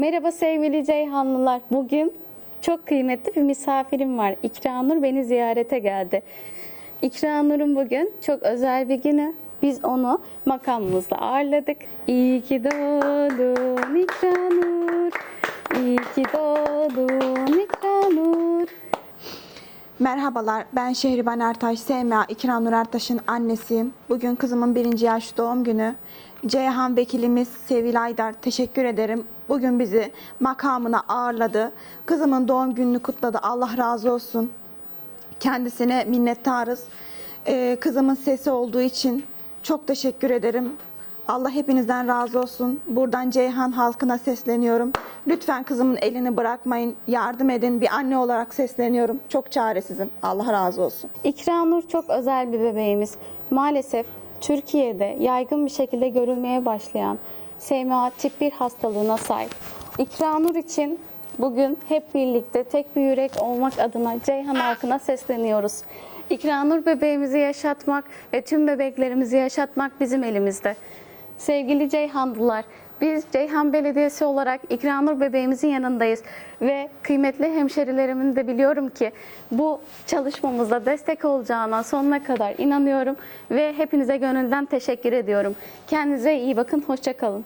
Merhaba sevgili Ceyhanlılar. Bugün çok kıymetli bir misafirim var. İkranur beni ziyarete geldi. İkranur'un bugün çok özel bir günü. Biz onu makamımızda ağırladık. İyi ki doğdun İkranur. İyi ki doğdun. Merhabalar, ben Şehriban Ertaş, SMA İkram Nur Ertaş'ın annesiyim. Bugün kızımın birinci yaş doğum günü. Ceyhan Vekilimiz Sevil Aydar, teşekkür ederim. Bugün bizi makamına ağırladı. Kızımın doğum gününü kutladı, Allah razı olsun. Kendisine minnettarız. Ee, kızımın sesi olduğu için çok teşekkür ederim. Allah hepinizden razı olsun. Buradan Ceyhan halkına sesleniyorum. Lütfen kızımın elini bırakmayın. Yardım edin. Bir anne olarak sesleniyorum. Çok çaresizim. Allah razı olsun. İkranur çok özel bir bebeğimiz. Maalesef Türkiye'de yaygın bir şekilde görülmeye başlayan SMA tip 1 hastalığına sahip. İkranur için bugün hep birlikte tek bir yürek olmak adına Ceyhan halkına sesleniyoruz. İkranur bebeğimizi yaşatmak ve tüm bebeklerimizi yaşatmak bizim elimizde. Sevgili Ceyhanlılar, biz Ceyhan Belediyesi olarak İkranur bebeğimizin yanındayız ve kıymetli hemşerilerimin de biliyorum ki bu çalışmamızda destek olacağına sonuna kadar inanıyorum ve hepinize gönülden teşekkür ediyorum. Kendinize iyi bakın, hoşçakalın.